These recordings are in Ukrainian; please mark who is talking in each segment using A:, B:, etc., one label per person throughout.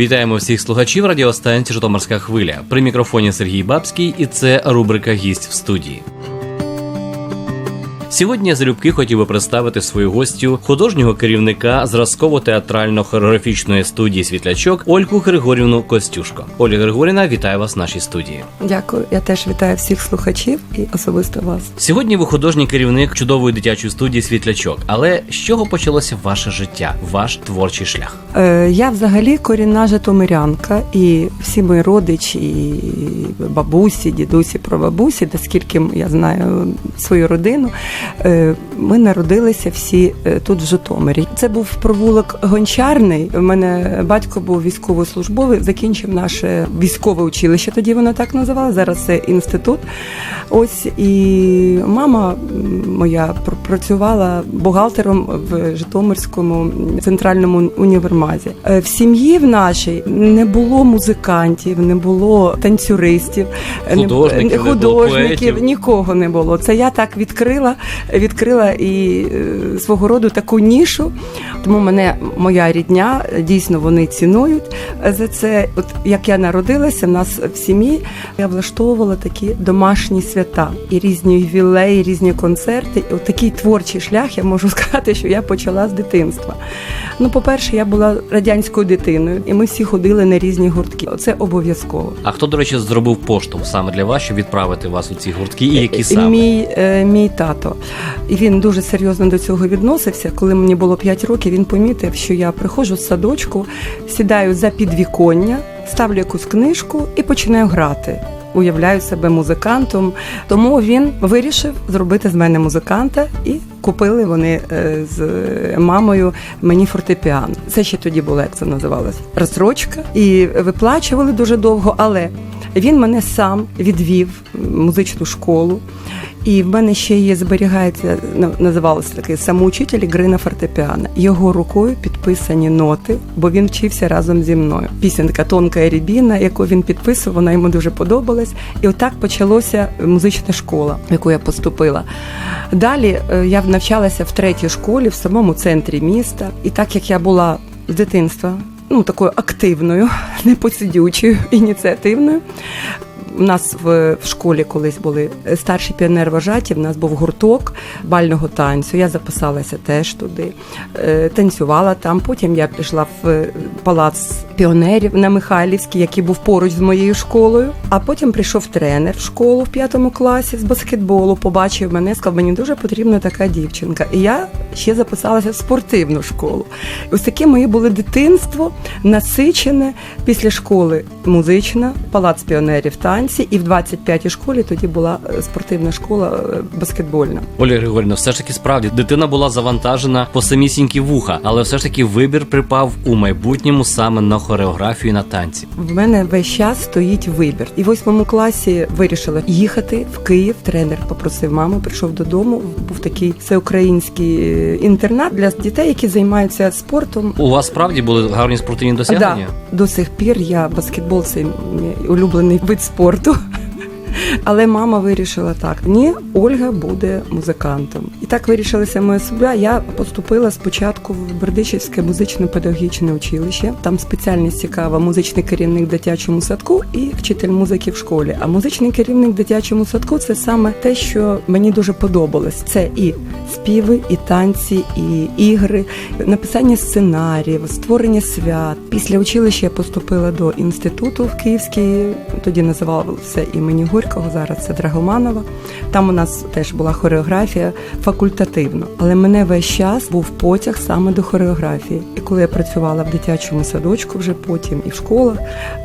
A: Вітаємо всіх слухачів радіостанції Житомирська хвиля. При мікрофоні Сергій Бабський, і це рубрика Гість в студії. Сьогодні я залюбки хотів би представити свою гостю художнього керівника зразково-театрально-хореографічної студії Світлячок Ольгу Григорівну Костюшко. Оля Григорівна, вітаю вас в нашій студії.
B: Дякую. Я теж вітаю всіх слухачів і особисто вас.
A: Сьогодні ви художній керівник чудової дитячої студії Світлячок. Але з чого почалося ваше життя, ваш творчий шлях?
B: Е, я взагалі корінна житомирянка, і всі мої родичі, і бабусі, дідусі, прабабусі, наскільки я знаю свою родину, ми народилися всі е, тут в Житомирі. Це був провулок гончарний. У мене батько був військовослужбовий, закінчив наше військове училище. Тоді воно так називалося. Зараз це інститут. Ось і мама моя працювала бухгалтером в Житомирському центральному універмазі. Е, В сім'ї в нашій не було музикантів, не було танцюристів,
A: Художників не було,
B: художників
A: поетів.
B: нікого не було. Це я так відкрила, відкрила і е, свого роду таку нішу. Тому мене моя рідня дійсно вони цінують за це. От як я народилася, в нас в сім'ї я влаштовувала такі домашні свята і різні ювілеї, різні концерти. І от такий творчий шлях я можу сказати, що я почала з дитинства. Ну, по-перше, я була радянською дитиною, і ми всі ходили на різні гуртки. Це обов'язково.
A: А хто, до речі, зробив поштовх саме для вас, щоб відправити вас у ці гуртки, і які саме?
B: Мій, е, мій тато. І він дуже серйозно до цього відносився. Коли мені було 5 років, він помітив, що я приходжу з садочку, сідаю за підвіконня, ставлю якусь книжку і починаю грати. Уявляю себе музикантом. Тому він вирішив зробити з мене музиканта і купили вони е, з мамою мені фортепіано. Це ще тоді було, як це називалось, розсрочка. І виплачували дуже довго, але він мене сам відвів в музичну школу. І в мене ще є зберігається, називалося таке самоучитель гри на фортепіано. Його рукою підписані ноти, бо він вчився разом зі мною. Пісенка Тонка рябіна, яку він підписував, вона йому дуже подобалась. І отак почалося музична школа, в яку я поступила. Далі е, я навчалася в третій школі в самому центрі міста. І так як я була з дитинства ну такою активною, непосидючою, ініціативною. У нас в, школі колись були старші піонер вожаті. В нас був гурток бального танцю. Я записалася теж туди, е, танцювала там. Потім я пішла в палац піонерів на Михайлівській, який був поруч з моєю школою. А потім прийшов тренер в школу в п'ятому класі з баскетболу. Побачив мене, сказав, мені дуже потрібна така дівчинка. І я ще записалася в спортивну школу. Ось таке моє було дитинство насичене після школи музична, палац піонерів танці, і в 25-й школі тоді була е, спортивна школа е, баскетбольна.
A: Оля Григорівна, все ж таки справді дитина була завантажена по самісінькі вуха, але все ж таки вибір припав у майбутньому саме на хореографію на танці.
B: В мене весь час стоїть вибір. І в восьмому класі вирішила їхати в Київ. Тренер попросив маму, прийшов додому. Був такий всеукраїнський е, інтернат для дітей, які займаються спортом.
A: У вас справді були гарні спортивні досягнення?
B: Да, до сих пір я баскетбол це мій улюблений вид спорту. Але мама вирішила так: ні, Ольга буде музикантом. І так вирішилася моя судьба. Я поступила спочатку в Бердичівське музично-педагогічне училище. Там спеціальність цікава музичний керівник в дитячому садку і вчитель музики в школі. А музичний керівник в дитячому садку це саме те, що мені дуже подобалось. Це і співи, і танці, і ігри, написання сценаріїв, створення свят. Після училища я поступила до інституту в Київський, тоді називався імені Горького, зараз це Драгоманова. Там у нас теж була хореографія факультативно. Але мене весь час був потяг саме до хореографії. І коли я працювала в дитячому садочку, вже потім і в школах,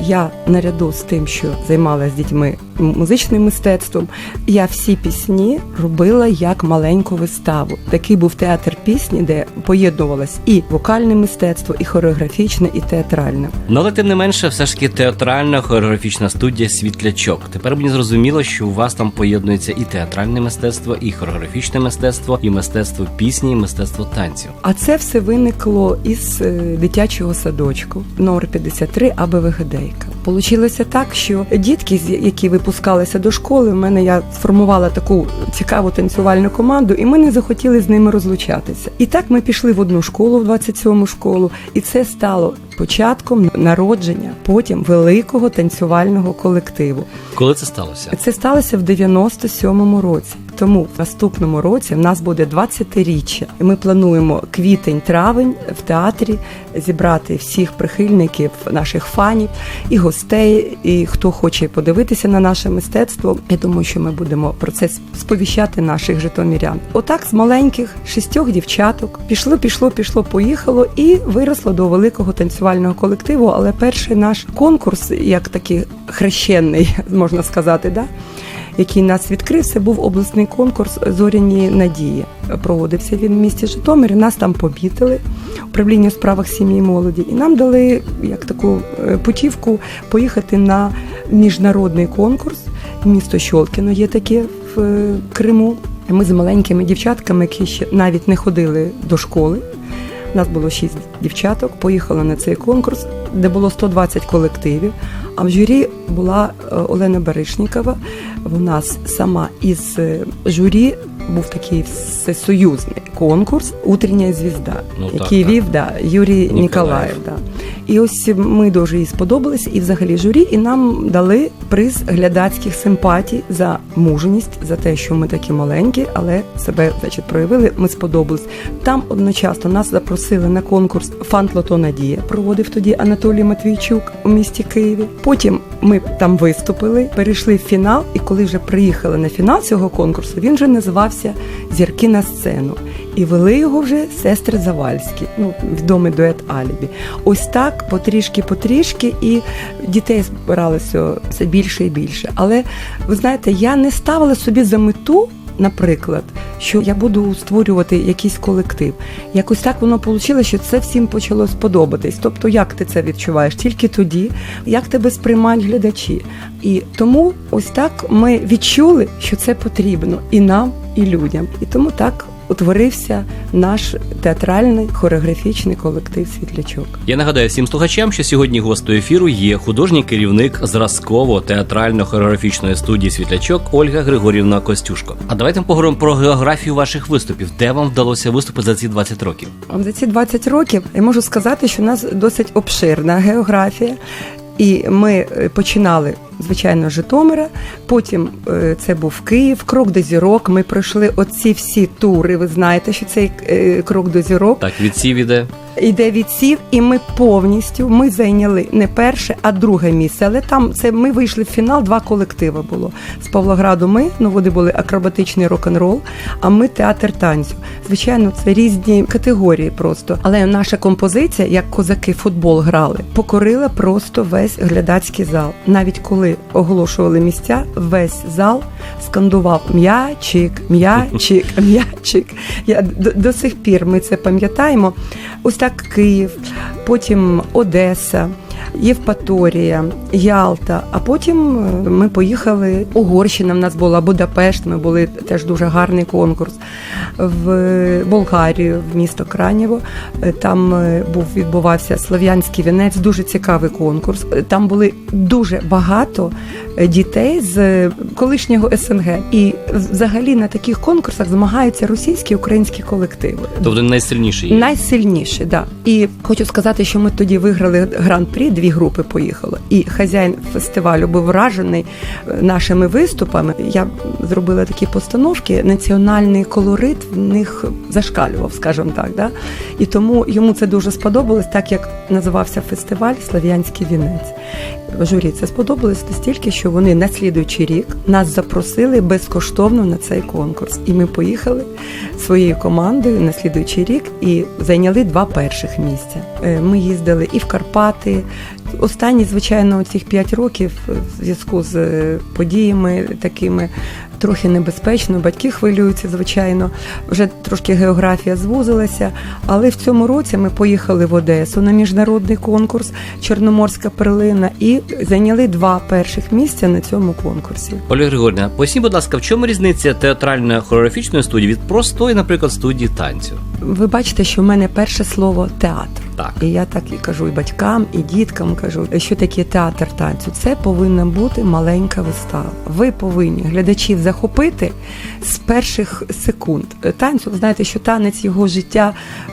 B: я наряду з тим, що займалася з дітьми музичним мистецтвом, я всі пісні робила як маленьку виставу. Такий був театр пісні, де поєднувалось і вокальне мистецтво, і хореографічне, і театральне.
A: Ну, але тим не менше, все ж таки театральна хореографічна студія Світлячок. Тепер мені зрозуміло, що у вас там поєднується і театральне мистецтво, і хореографічне мистецтво, і мистецтво пісні, і мистецтво танців.
B: А це все виникло із е, дитячого садочку номер 53 Аби Вигадейка. Получилося так, що дітки, які випускалися до школи, в мене я сформувала таку цікаву танцювальну команду, і ми не захотіли з ними розлучатися. І так ми пішли в одну школу, в 27-му школу, і це стало початком народження потім великого танцювального колективу.
A: Коли це сталося?
B: Це сталося в 97-му році. Тому в наступному році в нас буде 20-річчя. І Ми плануємо квітень-травень в театрі зібрати всіх прихильників, наших фанів і гостей, і хто хоче подивитися на наше мистецтво. Я думаю, що ми будемо про це сповіщати наших житомирян. Отак з маленьких шістьох дівчаток пішло, пішло, пішло, поїхало і виросло до великого танцювального колективу. Але перший наш конкурс, як такий хрещенний, можна сказати, да. Який нас відкрив, це був обласний конкурс Зоряні надії. Проводився він в місті Житомир. Нас там помітили управління у справах сім'ї і молоді, і нам дали як таку е, путівку поїхати на міжнародний конкурс. Місто Щолкіно є таке в е, Криму. Ми з маленькими дівчатками, які ще навіть не ходили до школи. У нас було шість дівчаток, поїхали на цей конкурс, де було 120 колективів. А в журі була е, Олена Баришнікова. Вона сама із е, журі був такий всесоюзний конкурс Утрення звізда,
A: Ну,
B: який
A: так.
B: вів да, Юрій
A: Ніколаєв.
B: Ніколаєв. Да. І ось ми дуже їй сподобалися, і взагалі журі, і нам дали приз глядацьких симпатій за мужність, за те, що ми такі маленькі, але себе значить, проявили. Ми сподобались. Там одночасно нас запросили на конкурс Фантлото Надія. Проводив тоді Анатолій Матвійчук у місті Києві. Потім ми там виступили, перейшли в фінал, і коли вже приїхали на фінал цього конкурсу, він вже називався Зірки на сцену. І вели його вже сестри Завальські, ну відомий дует Алібі. Ось так потрішки-потрішки, і дітей збиралося все більше і більше. Але ви знаєте, я не ставила собі за мету, наприклад, що я буду створювати якийсь колектив. Якось так воно вийшло, що це всім почало сподобатись. Тобто, як ти це відчуваєш? Тільки тоді, як тебе сприймають глядачі. І тому ось так ми відчули, що це потрібно і нам, і людям. І тому так утворився наш театральний хореографічний колектив Світлячок.
A: Я нагадаю всім слухачам, що сьогодні гостею ефіру є художній керівник зразково театрально-хореографічної студії Світлячок Ольга Григорівна Костюшко. А давайте поговоримо про географію ваших виступів. Де вам вдалося виступити за ці 20 років?
B: За ці 20 років я можу сказати, що у нас досить обширна географія. І ми е, починали, звичайно, Житомира. Потім е, це був Київ, крок до зірок. Ми пройшли оці всі тури. Ви знаєте, що цей е, крок до зірок
A: Так, відсів іде.
B: Йде відсів, і ми повністю ми зайняли не перше, а друге місце. Але там це ми вийшли в фінал. Два колективи було з Павлограду. Ми ну вони були акробатичний рок-н-рол, а ми театр танцю. Звичайно, це різні категорії просто. Але наша композиція, як козаки футбол грали, покорила просто весь глядацький зал. Навіть коли оголошували місця, весь зал скандував м'ячик, м'ячик, м'ячик. Я до, до сих пір ми це пам'ятаємо. Ось Київ, потім Одеса. Євпаторія, Ялта. А потім е, ми поїхали. Угорщина в нас була Будапешт. Ми були теж дуже гарний конкурс в Болгарію, в місто Кранєво. Е, Там е, був відбувався Слов'янський вінець, дуже цікавий конкурс. Там були дуже багато дітей з колишнього СНГ. І взагалі на таких конкурсах змагаються російські і українські колективи.
A: Тобто найсильніший. є.
B: Найсильніше, да. І хочу сказати, що ми тоді виграли гран-прі, дві групи поїхало. І хазяїн фестивалю був вражений е, нашими виступами. Я зробила такі постановки. Національний колорит в них зашкалював, скажімо так. Да? І тому йому це дуже сподобалось, так як називався фестиваль Слав'янський вінець. Журі це сподобалось настільки, що вони на слідуючий рік нас запросили безкоштовно на цей конкурс. І ми поїхали своєю командою на слідуючий рік і зайняли два перших місця. Е, Ми їздили і в Карпати. Останні, звичайно, цих п'ять років в зв'язку з е, подіями такими трохи небезпечно, батьки хвилюються, звичайно. Вже трошки географія звузилася. Але в цьому році ми поїхали в Одесу на міжнародний конкурс Чорноморська перлина і зайняли два перших місця на цьому конкурсі.
A: Оля Григорівна, поясніть, будь ласка, в чому різниця театрально-хореографічної студії від простої, наприклад, студії танцю?
B: Ви бачите, що в мене перше слово театр.
A: Так.
B: І я так і кажу і батькам, і діткам кажу, що таке театр танцю. Це повинна бути маленька вистава. Ви повинні глядачів захопити з перших секунд танцю. Ви знаєте, що танець його життя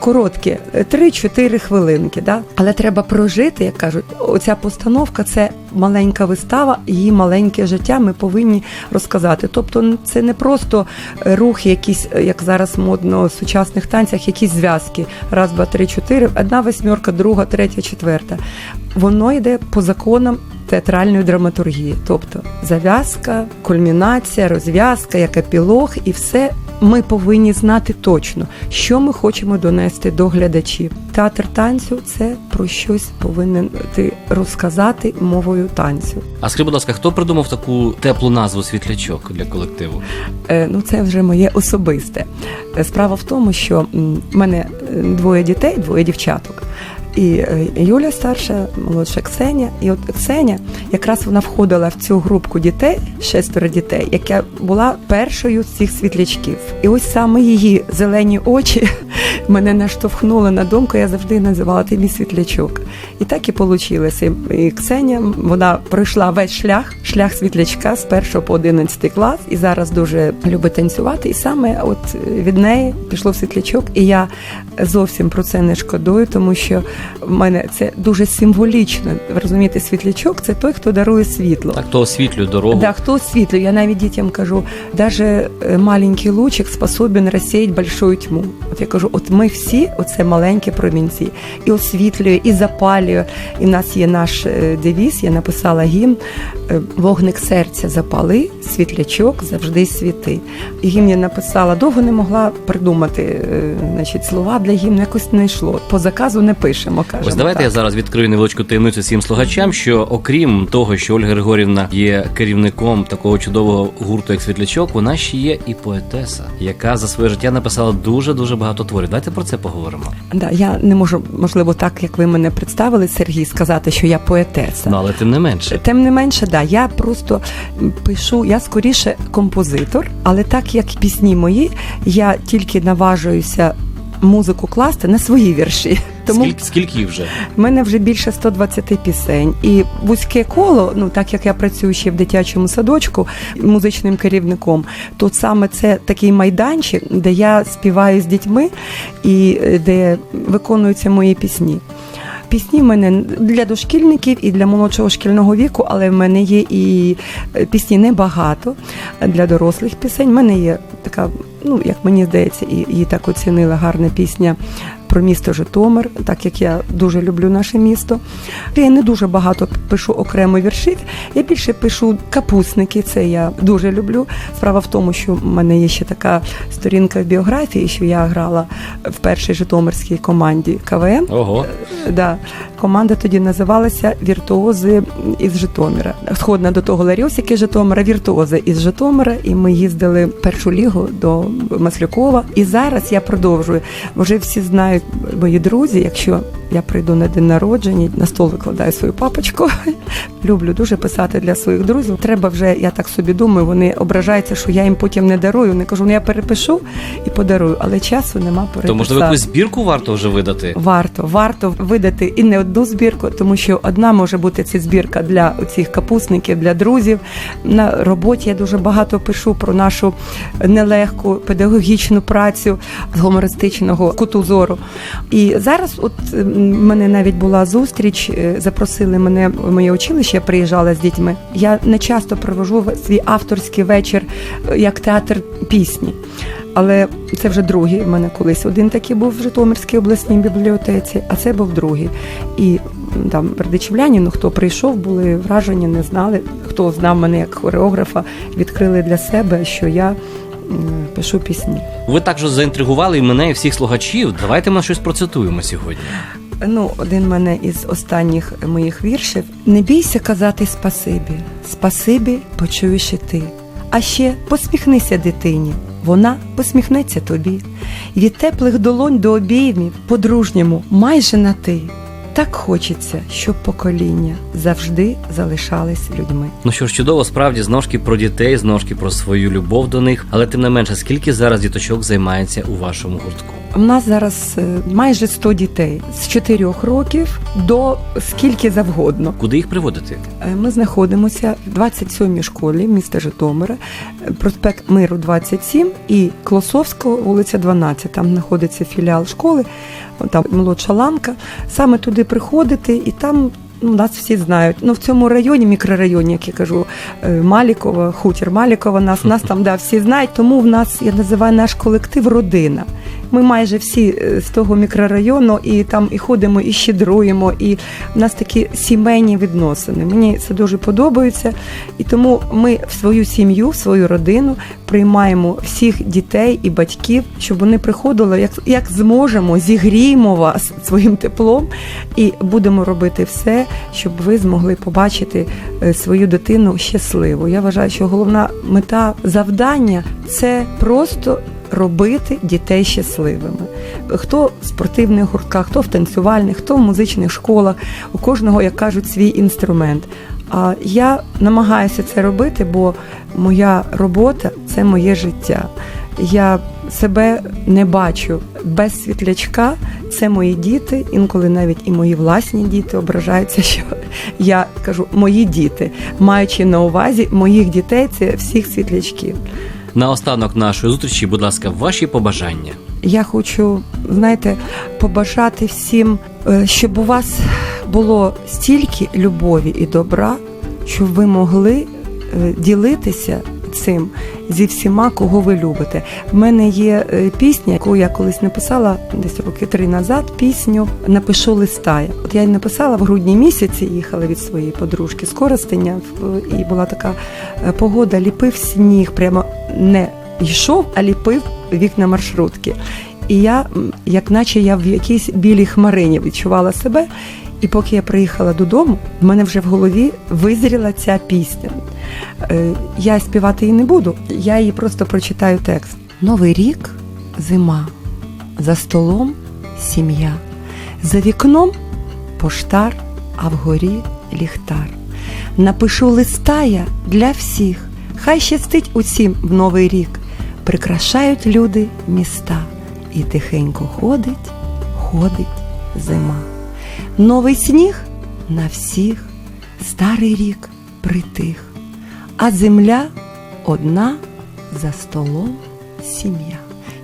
B: коротке, 3-4 хвилинки. Да? Але треба прожити, як кажуть, оця постановка це маленька вистава, її маленьке життя. Ми повинні розказати. Тобто, це не просто рух, якісь, як зараз модно сучасних танцях, якісь зв'язки. Раз, два, три, чотири, одна восьмерка, друга, третя, четверта. Воно йде по законам театральної драматургії, тобто зав'язка, кульмінація, розв'язка, як епілог, і все ми повинні знати точно, що ми хочемо донести до глядачів. Театр танцю це про щось повинен ти розказати мовою танцю.
A: А скажіть, будь ласка, хто придумав таку теплу назву світлячок для колективу?
B: Е, Ну, це вже моє особисте. Е, Справа в тому, що в мене е, двоє дітей, двоє дівчаток. І е, Юля старша, молодша Ксеня. І от Ксеня, якраз вона входила в цю групку дітей, шестеро дітей, яка була першою з цих світлячків. І ось саме її зелені очі мене наштовхнули на думку, я завжди називала ти мій світлячок. І так і вийшло. І Ксеня вона пройшла весь шлях, шлях світлячка з 1 по 11 клас, і зараз дуже любить танцювати. І саме от від неї пішло світлячок. І я зовсім про це не шкодую, тому що в мене це дуже символічно. Розумієте, світлячок це той, хто дарує світло.
A: Так, то освітлює дорогу.
B: Да, хто освітлює? Я навіть дітям кажу, даже е, маленький лучик способен розсіяти большую тьму. От я кажу, от ми всі, оце маленькі промінці, і освітлює, і запалює. І в нас є наш е, девіз, я написала гімн е, Вогник серця запали, світлячок завжди світи. І гімн я написала, довго не могла придумати значить, слова для гімну, якось не йшло. По заказу не пишемо. Кажемо,
A: Ось давайте
B: так.
A: я зараз відкрию невеличку таємницю всім слухачам, що окрім того, що Ольга Григорівна є керівником такого чудового гурту, як світлячок, вона ще є і поетеса, яка за своє життя написала дуже дуже багато творів. Давайте про це поговоримо.
B: Да, я не можу, можливо, так як ви мене представили, Сергій, сказати, що я поетеса.
A: Ну але тим не менше.
B: Тим не менше, да, я просто пишу, я скоріше композитор, але так як пісні мої, я тільки наважуюся музику класти на свої вірші. Тому
A: Скільки, скільки їх вже?
B: в мене вже більше 120 пісень. І вузьке коло, ну так як я працюю ще в дитячому садочку музичним керівником, то саме це такий майданчик, де я співаю з дітьми і е, де виконуються мої пісні. Пісні в мене для дошкільників і для молодшого шкільного віку, але в мене є і е, пісні небагато для дорослих пісень. В мене є така, ну як мені здається, і її так оцінила гарна пісня про місто Житомир, так як я дуже люблю наше місто. Я не дуже багато пишу окремо віршів. Я більше пишу капусники. Це я дуже люблю. Справа в тому, що в мене є ще така сторінка в біографії, що я грала в першій Житомирській команді КВН.
A: Ого.
B: Да. Команда тоді називалася Віртуози із Житомира. Сходна до того Ларіосики Житомира, віртуози із Житомира. І ми їздили першу лігу до Маслякова. І зараз я продовжую. Вже всі знають мої друзі. Якщо я прийду на день народження, на стол викладаю свою папочку. Люблю дуже писати для своїх друзів. Треба вже, я так собі думаю, вони ображаються, що я їм потім не дарую. Не кажу, ну я перепишу і подарую, але часу нема переписати.
A: То можливо якусь збірку варто вже видати?
B: Варто, варто видати і не одну збірку, тому що одна може бути ця збірка для цих капусників, для друзів. На роботі я дуже багато пишу про нашу нелегку педагогічну працю з гумористичного куту зору. І зараз, от в мене навіть була зустріч, е, запросили мене в моє училище, я приїжджала з дітьми. Я не часто провожу свій авторський вечір е, як театр пісні. Але це вже другий. У мене колись один такий був в Житомирській обласній бібліотеці, а це був другий. І там бердичівляні, ну хто прийшов, були вражені, не знали. Хто знав мене як хореографа, відкрили для себе, що я пишу пісні.
A: Ви також заінтригували і мене, і всіх слухачів. Давайте ми щось процитуємо сьогодні.
B: Ну, один мене із останніх моїх віршів. Не бійся казати спасибі. Спасибі почуєш і ти. А ще посміхнися дитині, вона посміхнеться тобі. Від теплих долонь до обіймів, по-дружньому, майже на ти. Так хочеться, щоб покоління завжди залишались людьми.
A: Ну що ж, чудово, справді зножки про дітей, зножки про свою любов до них, але тим не менше, скільки зараз діточок займається у вашому гуртку?
B: У нас зараз е, майже 100 дітей з 4 років до скільки завгодно.
A: Куди їх приводити?
B: Е, Ми знаходимося в 27-й школі міста Житомира, е, проспект Миру 27 і Клосовського, вулиця 12. Там знаходиться філіал школи, там молодша ланка. Саме туди приходити, і там ну, нас всі знають. Ну в цьому районі, мікрорайоні, як я кажу, Малікова, хутір Малікова, нас, нас там да, всі знають. Тому в нас я називаю наш колектив родина. Ми майже всі е, з того мікрорайону і там і ходимо, і щедруємо, і в нас такі сімейні відносини. Мені це дуже подобається. І тому ми в свою сім'ю, в свою родину приймаємо всіх дітей і батьків, щоб вони приходили, як, як зможемо, зігріємо вас своїм теплом і будемо робити все, щоб ви змогли побачити е, свою дитину щасливу. Я вважаю, що головна мета завдання це просто робити дітей щасливими. Хто в спортивних гуртках, хто в танцювальних, хто в музичних школах, у кожного, як кажуть, свій інструмент. А я намагаюся це робити, бо моя робота це моє життя. Я себе не бачу без світлячка. Це мої діти, інколи навіть і мої власні діти ображаються, що я кажу мої діти, маючи на увазі моїх дітей, це всіх світлячків.
A: На останок нашої зустрічі, будь ласка, ваші побажання.
B: Я хочу, знаєте, побажати всім, е, щоб у вас було стільки любові і добра, щоб ви могли е, ділитися цим зі всіма, кого ви любите. В мене є е, пісня, яку я колись написала десь роки три назад. Пісню Напишу листая. От я її написала в грудні місяці, їхала від своєї подружки з Коростеня, і була така е, погода, ліпив сніг, прямо не йшов, а ліпив вікна маршрутки. І я, як наче я в якійсь білій хмарині відчувала себе. І поки я приїхала додому, в мене вже в голові визріла ця пісня. Е, Я співати її не буду, я її просто прочитаю текст. Новий рік зима, за столом сім'я, за вікном поштар, а вгорі ліхтар. Напишу листа я для всіх, хай щастить усім в новий рік. Прикрашають люди міста, і тихенько ходить, ходить зима. Новий сніг на всіх, старий рік притих, а земля одна за столом сім'я.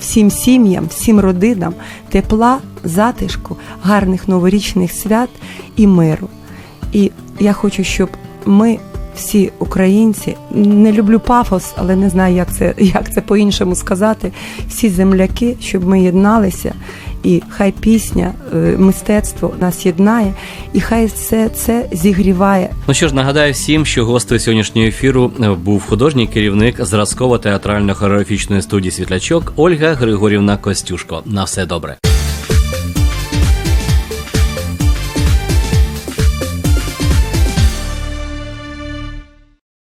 B: Всім сім'ям, всім родинам тепла, затишку, гарних новорічних свят і миру. І я хочу, щоб ми всі українці, не люблю пафос, але не знаю, як це, як це по-іншому сказати. Всі земляки, щоб ми єдналися, і хай пісня, е, мистецтво нас єднає, і хай все це зігріває
A: Ну що ж, нагадаю всім, що гостею сьогоднішнього ефіру е, був художній керівник зразково театрально-хореографічної студії Світлячок Ольга Григорівна Костюшко. На все добре.